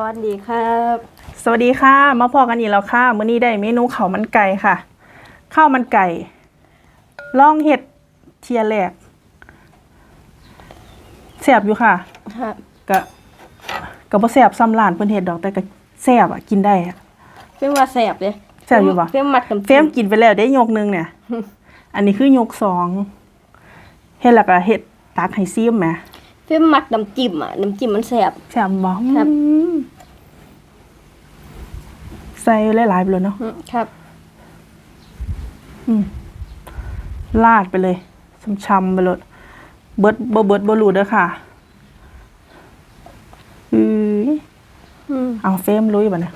สวัสดีครับ สวัสดีค่ะ มาพอกันอีกแล้วค่ะมื้อนี้ได้เมนูข้าวมันไก่ค่ะข้าวมันไก่ล่องเห็ดเทียแรกแซ่บอยู่ค่ะครับก็ก็บ่แซ่บซ้ำร้านเพิ่นเฮ็ดดอกแต่ก็แซ่บอะกินได้อะเพิ่มว่าแสบเลยแซ่บอยู่ปะเพิ่มมัดกับเฟรมกินไปแล้วได้ยกหนึงเนี่ย อันนี้คือยกสองเฮ็ดแล้วก็เฮ็ดตักให้ซิมแหม เพิ่มมัดน้ำจิ้มอะน้ำจิ้มมันแสบ แซ่บบ่ครับ อืมใส่หลายๆไปเลยเนาะอืมครับ อืมลาดไปเลยช้ำๆไปเลยเบิดบ่เบิดบ่รูดเด้อค่ะอืออืมเอาเฟรมลุยบ่เนี่ย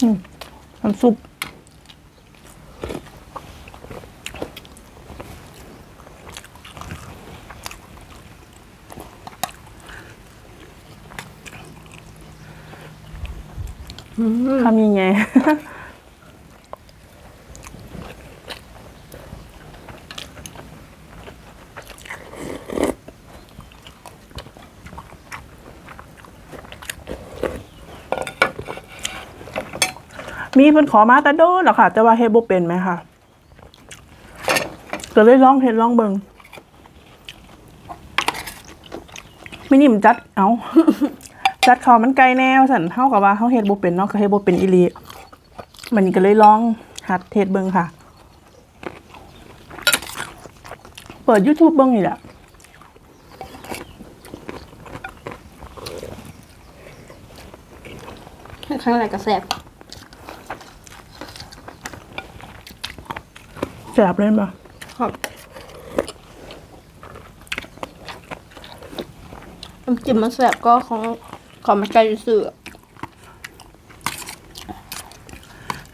อืมน้ำซุปทำยังไง มีเพิ่นขอมาแต่โดนแล้วค่ะ แต่ว่าเฮ็ดบ่เป็นไหมค่ะก็เลยลองเฮ็ดลองเบิ่งมินิมจัดเอาจัดข้ามันไก่แนวสันเฮากับว่าเฮาเฮ็ดบ่เป็นเนาะก็เฮ็ดบ่เป็นอีหลีมันก็เลยลองหัดเฮ็ดเบิ่งค่ะ เปิด YouTube เบิ่งนี่แหละข้างในก็แสบ แซ่บเลยบ่ครับน้ำจิ้มมันแสบก็ของของมันไก่ซื่อ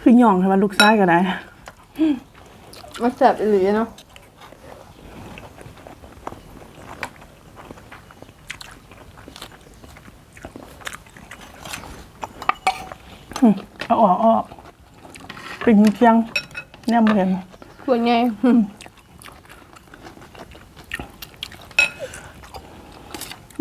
คือหย่องให้มันลูกซ้ายก็ได้มันแสบอีหลีเนาะอืมเอาออกเอาออกเป็นเพียงแนมบ่เห็น ส่วนใหญ่ อืมเ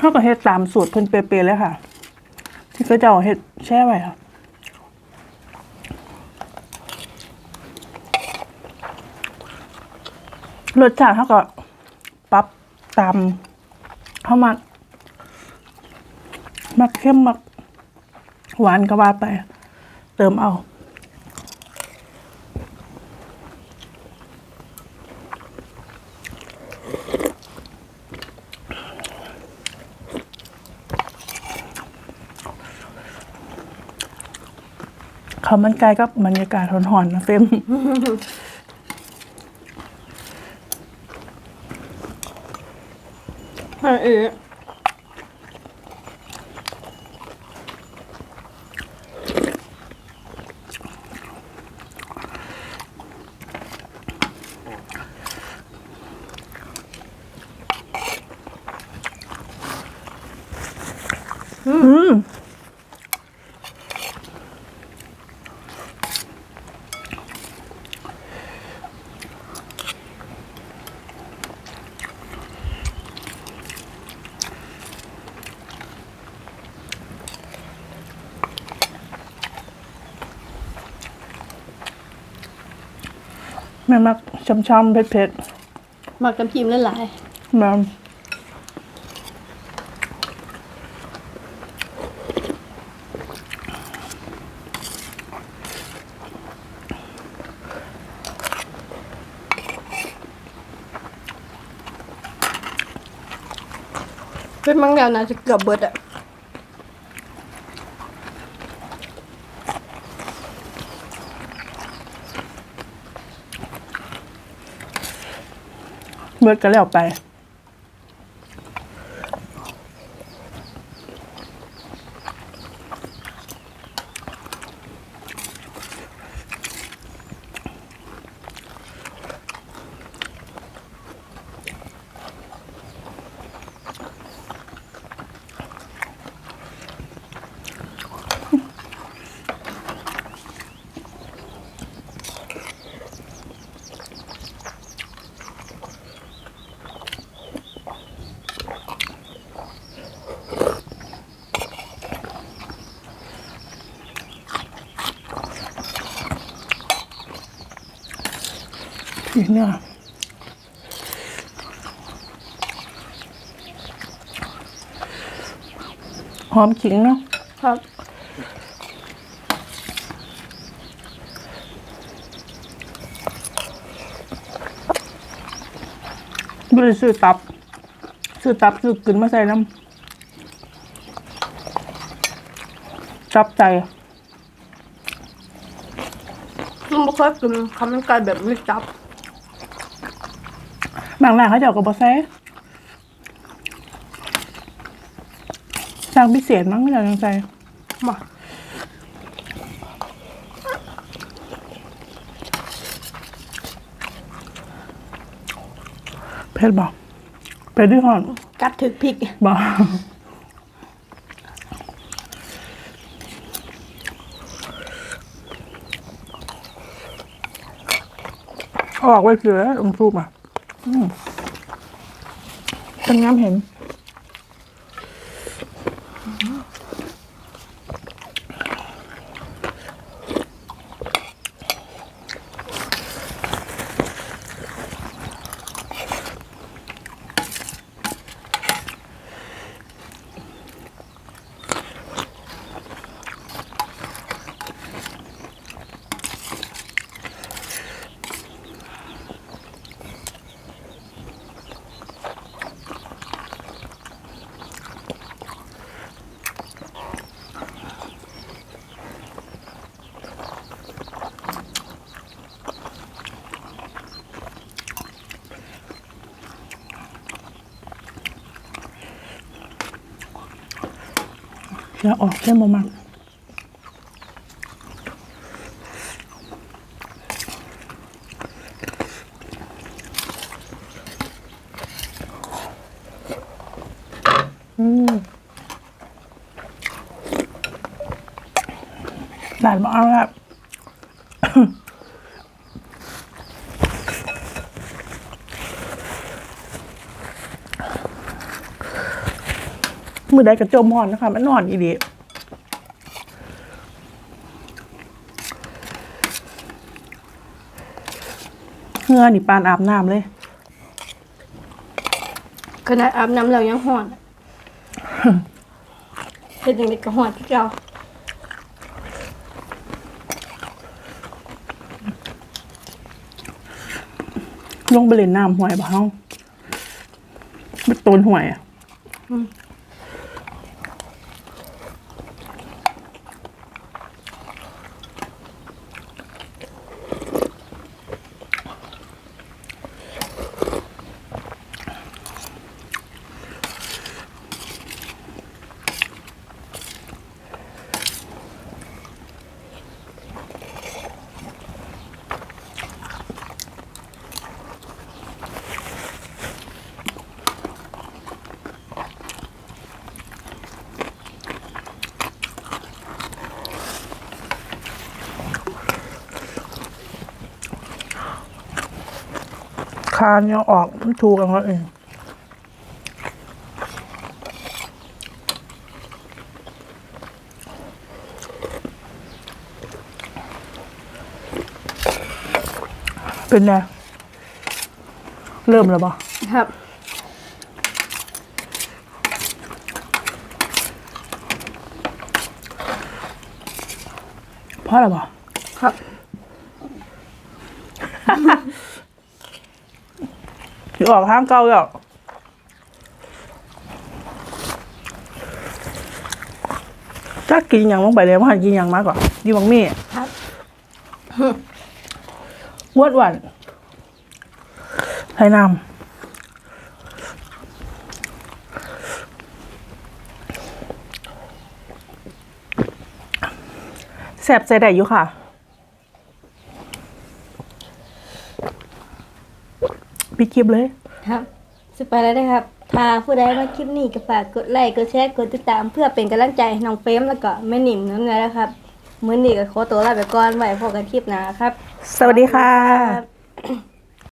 ขาก็เฮ็ดตามสูตรเพิ่นเป๊ะๆเลยค่ะ ที่เขาจะเอาเฮ็ดแช่ไว้ค่ะรสชาติเขาก็ปรับตามเขามักมักเข้มมักหวานก็ว่าไป เติมเอา ข้าวมันไก่กับบรรยากาศหอนๆนะเฟรมอันอื่น แม่มักช่ำๆเผ็ดมักน้ำจิ้มหลายแม่ๆเป็นมังแล้วนะจะเกือบเบิดอะ เบิร์ดก็แล้วไป อีกเนี่ยหอมขิงเนาะครับ ไม่ได้ซื้อตับ ซื้อตับซื้อกึนมาใส่น้ำจับใจมันไม่ค่อยกินข้าวมันไก่แบบไม่จับบางร้านเขาจะเอากับบอแซ่สั่งพิเศษมั้งเขาจะเอาจังใจมาเผ็ดบอกเผ็ดด้วยหอน กัดถึกพริกบอกเอาออกไว้เสือลงทูบอะอืม เป็นน้ำเห็น อย่าออกเส้นบ่มักอืมหลานบอกเอาละ มือใดกระจมหอนนะคะมันนอนอีดีเหงื่อนี่ปานอาบน้ำเลยขนาดอาบน้ำแล้วยังหอนอะเป็นอย่างนี้ก็หอนที่เจ้าลงไปเล่นน้ำห่วยบ่เฮาไปโตนห่วยอะ คานยังออกมันถูกกันเขาเองเป็นไงเริ่มแล้วปะครับเพราะอะไรปะครับ ออกห้างเก่าแล้วถ้ากินอย่างลงไปเลยว่ากินอย่างมากกว่าดีบังมี่ครับวดวันไทยนำแสบใจได้อยู่ค่ะ ลิปเลย ครับสไปแล้วนะครับ ถ้าผู้ใดมาคลิปนี้ก็ฝากกดไลค์ กดแชร์ กดติดตามเพื่อเป็นกำลังใจให้น้องเฟรมแล้วก็แม่หนิมนั่นแหละนะครับ มื้อนี้ก็ขอตัวลาไปก่อนไว้พบกันคลิปหน้าครับ สวัสดีค่ะ ครับ